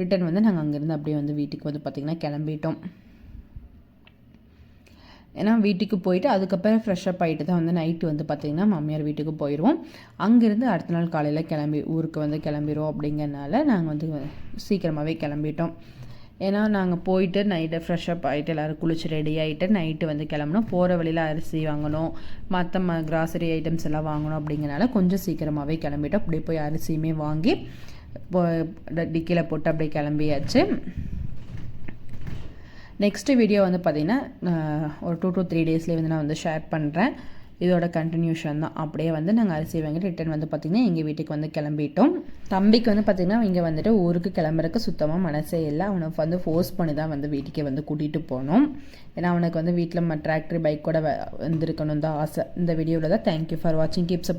ரிட்டன் வந்து நாங்கள் அங்கேருந்து அப்படியே வந்து வீட்டுக்கு வந்து பார்த்திங்கன்னா கிளம்பிட்டோம். ஏன்னா வீட்டுக்கு போயிட்டு அதுக்கப்புறம் ஃப்ரெஷ்அப் ஆகிட்டு தான் வந்து நைட்டு வந்து பார்த்திங்கன்னா மாமியார் வீட்டுக்கு போயிடுவோம் அங்கேருந்து அடுத்த நாள் காலையில் கிளம்பி ஊருக்கு வந்து கிளம்பிடுவோம் அப்படிங்கிறனால நாங்கள் வந்து சீக்கிரமாகவே கிளம்பிட்டோம். ஏன்னா நாங்கள் போயிட்டு நைட்டு ஃப்ரெஷ் அப் ஆகிட்டு எல்லோரும் குளிச்சு ரெடி ஆகிட்டு நைட்டு வந்து கிளம்பணும். போகிற வழியில் அரிசி வாங்கணும். மற்ற ம கிராசரி ஐட்டம்ஸ் எல்லாம் வாங்கணும் அப்படிங்கிறனால கொஞ்சம் சீக்கிரமாகவே கிளம்பிட்டோம். அப்படியே போய் அரிசியுமே வாங்கி டிக்கியில் போட்டு அப்படியே கிளம்பியாச்சு. நெக்ஸ்ட்டு வீடியோ வந்து பார்த்திங்கன்னா ஒரு டூ டூ த்ரீ டேஸ்லேயே வந்து நான் வந்து ஷேர் பண்ணுறேன் இதோட கண்டினியூஷன் தான். அப்படியே வந்து நாங்கள் அரிசி வாங்கிட்டு ரிட்டன் வந்து பார்த்திங்கன்னா எங்கள் வீட்டுக்கு வந்து கிளம்பிட்டோம். தம்பிக்கு வந்து பார்த்திங்கன்னா இங்கே வந்துட்டு ஊருக்கு கிளம்புறக்கு சுத்தமாக மனசே இல்லை. அவனுக்கு வந்து ஃபோர்ஸ் பண்ணி தான் வந்து வீட்டுக்கே வந்து கூட்டிகிட்டு போனோம். ஏன்னா அவனுக்கு வந்து வீட்டில் டிராக்டர் பைக் கூட வந்திருக்கணும் தான் ஆசை. இந்த வீடியோவில் தான் தேங்க்யூ ஃபார் வாட்சிங் கீப்ஸ்